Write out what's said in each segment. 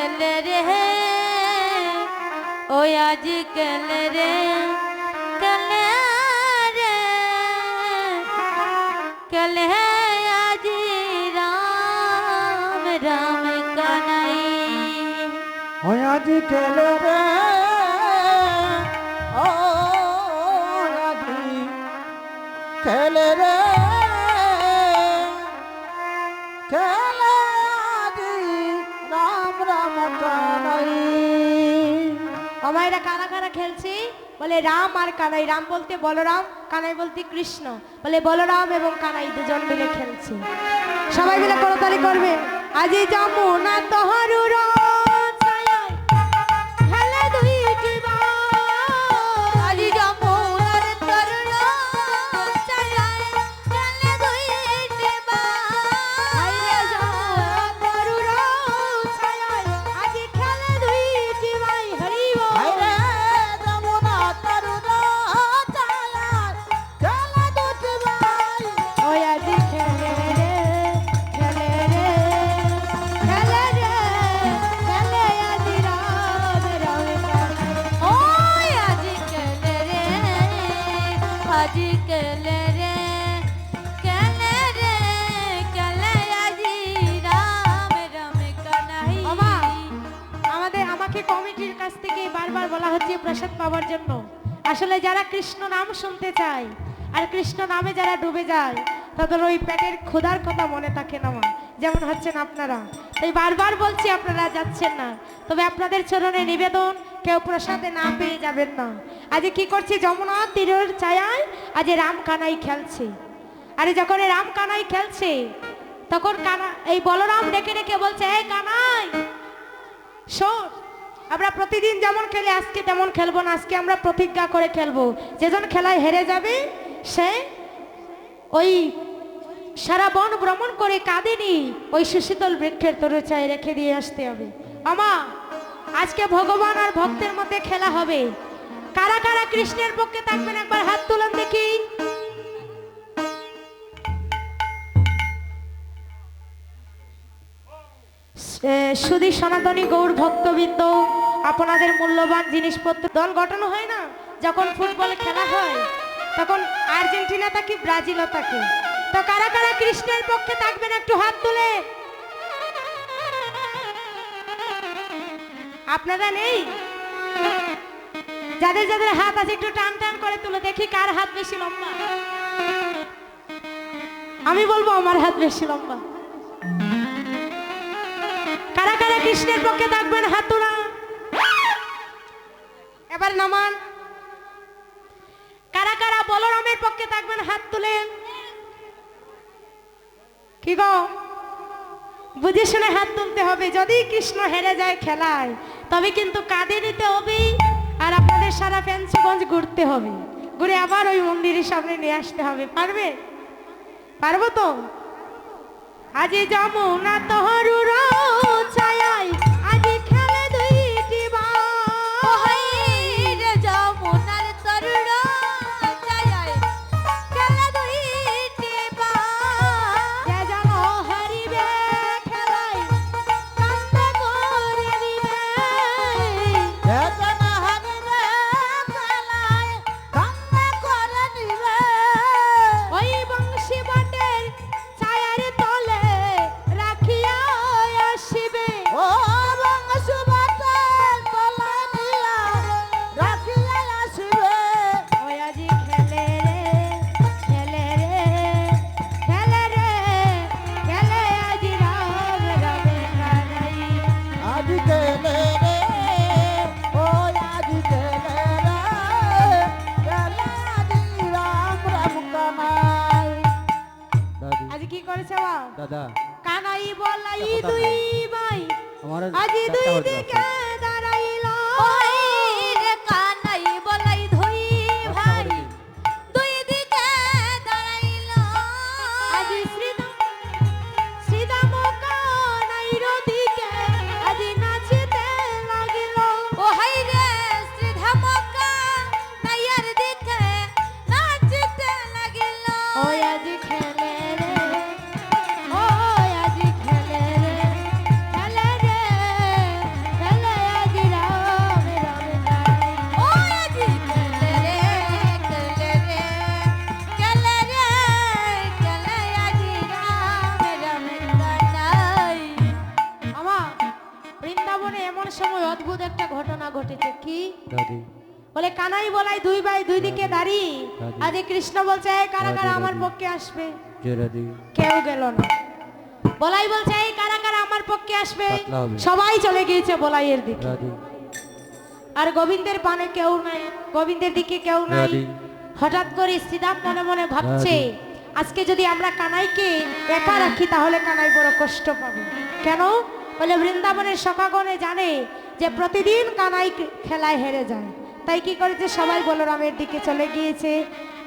কেলে রে ওই আজ কেলে রে কেলে রে কেলে আজ রাম রাম কানাই আজি খেলে রে ও আজি খেলে রে খেলে এরা কারা কারা খেলছি? বলে রাম আর কানাই। রাম বলতে বলরাম, কানাই বলতে কৃষ্ণ। বলে বলরাম এবং কানাই দুজন মিলে খেলছে। সবাই মিলে করতালি করবে। আজি না তোহারুর থেকে বারবার বলা হচ্ছে প্রসাদ পাওয়ার জন্য। আসলে যারা কৃষ্ণ নাম শুনতে চায়, আর কৃষ্ণ নামে যারা ডুবে যায়, তাদের ওই পেটের ক্ষুধার কথা মনে থাকে না যেমন হচ্ছেন আপনারা। তাই বারবার বলছি আপনারা যাচ্ছেন না। তবে আপনাদের চরণে নিবেদন, কেউ প্রসাদে না পেয়ে যাবেন না। আজ কি করছি? যমুনা তীরের ছায়ায় আজ রাম কানাই খেলছে। আরে যখন রাম কানাই খেলছে, তখন কানা এই বলরাম ডেকে ডেকে বলছে, এই কানাই, শোন। আমরা প্রতিদিন যেমন খেলে, আজকে তেমন খেলব না, আজকে আমরা প্রতিজ্ঞা করে খেলব। যেজন খেলায় হেরে যাবে, সে ওই সারা বন ভ্রমণ করে কাঁদেনি, ওই সুশীতল বৃক্ষের তরুচায় রেখে দিয়ে আসতে হবে। আমা আজকে ভগবান আর ভক্তের মধ্যে খেলা হবে। কারা কারা কৃষ্ণের পক্ষে থাকবেন, একবার হাত তুলুন দেখি। সুদী সনাতনী গৌর ভক্তবৃন্দ আপনাদের মূল্যবান জিনিসপত্র দল গঠন হয় না? যখন ফুটবল খেলা হয়, তখন আর্জেন্টিনা থাকে ব্রাজিলও থাকে তো কারা কারা কৃষ্ণের পক্ষে থাকবেন একটু হাত তুলে? আপনারা নেই? যাদের যাদের হাত আছে, একটু টান টান করে তুলে দেখি কার হাত বেশি লম্বা। আমি বলব আমার হাত বেশি লম্বা। কারা কারা কৃষ্ণের পক্ষে থাকবেন, হাত তোলা এবার নামান। কারা কারা বলরামের পক্ষে থাকবেন হাত তুলেন কি গো? বুঝে শুনে হাত তুলতে হবে। যদি কৃষ্ণ হেরে যায় খেলায়, তবে কিন্তু কাঁদে নিতে হবে আর আপনাদের সারা ফেন্সগঞ্জ ঘুরতে হবে। ঘুরে আবার ওই মন্দিরের সামনে নিয়ে আসতে হবে। পারবে? পারব তো? আজি যমুনা তহরুর ছায়ায় দাদা কানাই বলাই দুই। ভাই আজি দুই দিকে কানাই বলাই দুই ভাই দুই দিকে দাঁড়িয়ে রাধে। আজ কৃষ্ণ বলছে এই কারা কারা আমার পক্ষে আসবে? কেউ গেল না। বলাই বলছে এই কারা কারা আমার পক্ষে আসবে? সবাই চলে গিয়েছে বলাইয়ের দিকে। আর গোবিন্দের পানে কেউ নাই। গোবিন্দের দিকে কেউ নাই। হঠাৎ করে শ্রীরাম মনে মনে ভাবছে আজকে যদি আমরা কানাইকে একা রাখি তাহলে কানাই বড় কষ্ট পাবে। কেন? বলে বৃন্দাবনের সকাগণে জানে যে প্রতিদিন কানাই খেলায় হেরে যায়। তাই কি করেছে? সবাই বলরামের দিকে চলে গিয়েছে।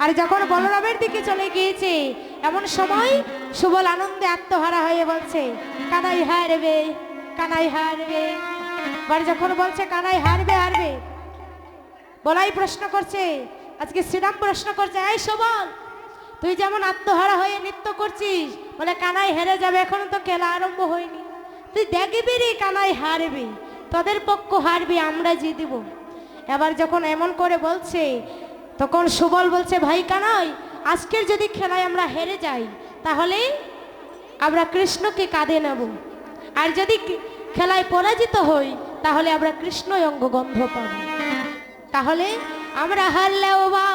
আর যখন বলরামের দিকে চলে গিয়েছে, এমন সময় সুবল আনন্দে আত্মহারা হয়ে বলছে, কানাই হারবে কানাই হারবে। এবার যখন বলছে, কানাই হারবে হারবে। বলাই প্রশ্ন করছে, আজকে শ্রীরাম প্রশ্ন করছে, এই সবল, তুই যেমন আত্মহারা হয়ে নৃত্য করছিস, বলে কানাই হেরে যাবে, এখনও তো খেলা আরম্ভ হয়নি। তুই দেখবি রে কানাই হারবি, তোদের পক্ষ হারবি, আমরা জিতব। এবার যখন এমন করে বলছে, তখন সুবল বলছে, ভাই কানাই, আজকের যদি খেলায় আমরা হেরে যাই, তাহলে আমরা কৃষ্ণকে কাঁধে নেব। আর যদি খেলায় পরাজিত হই, তাহলে আমরা কৃষ্ণ অঙ্গ গন্ধ পাব। তাহলে আমরা হারলেও ভালো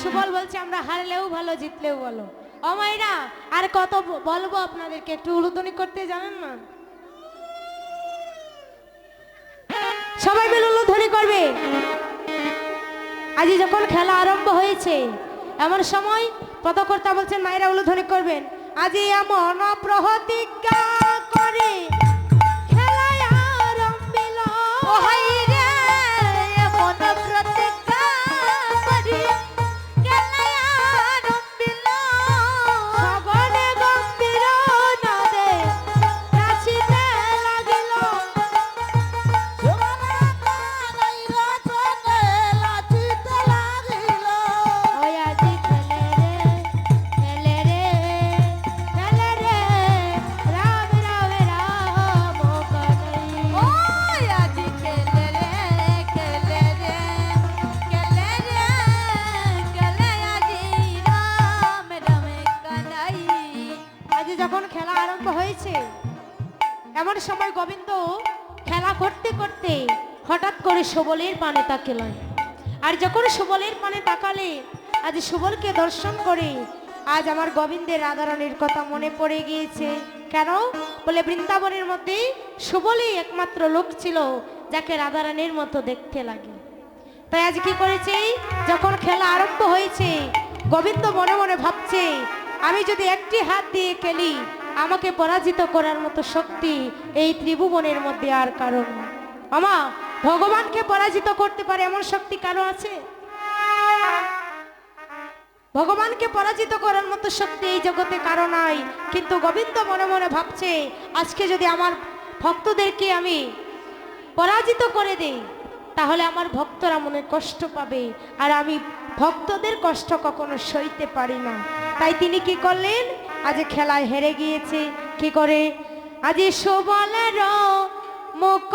সুবল বলছে, আমরা হারলেও ভালো, জিতলেও ভালো। ও মাইরা, আর কত বলব আপনাদেরকে, একটু উলুদনি করতে জানেন না? সবাই মিলে উলুধ্বনি করবে। আজ যখন খেলা আরম্ভ হয়েছে, এমন সময় পদকর্তা বলছেন, মায়েরা উলুধ্বনি করবেন। আজ এমন প্রতিজ্ঞা করতে করতে হঠাৎ করে সুবলের পানে তাকালেন। আর যখন সুবলের পানে তাকালে, আজ সুবলকে দর্শন করে, আজ আমার গোবিন্দের রাধারণীর কথা মনে পড়ে গিয়েছে। কেন? বলে বৃন্দাবনের মধ্যে সুবলই একমাত্র লোক ছিল যাকে রাধারানীর মতো দেখতে লাগে। তাই আজ কি করেছে? যখন খেলা আরম্ভ হয়েছে, গোবিন্দ মনে মনে ভাবছে, আমি যদি একটি হাত দিয়ে খেলি, আমাকে পরাজিত করার মতো শক্তি এই ত্রিভুবনের মধ্যে আর কারণ আমা ভগবানকে পরাজিত করতে পারে এমন শক্তি কারও আছে? ভগবানকে পরাজিত করার মতো শক্তি এই জগতে কারও নাই। কিন্তু গোবিন্দ মনে মনে ভাবছে, আজকে যদি আমার ভক্তদেরকে আমি পরাজিত করে দেই, তাহলে আমার ভক্তরা মনে কষ্ট পাবে, আর আমি ভক্তদের কষ্ট কখনো সইতে পারি না। তাই তিনি কি করলেন? আজ খেলায় হেরে গিয়েছে। কি করে? আজ সুবলের মুখ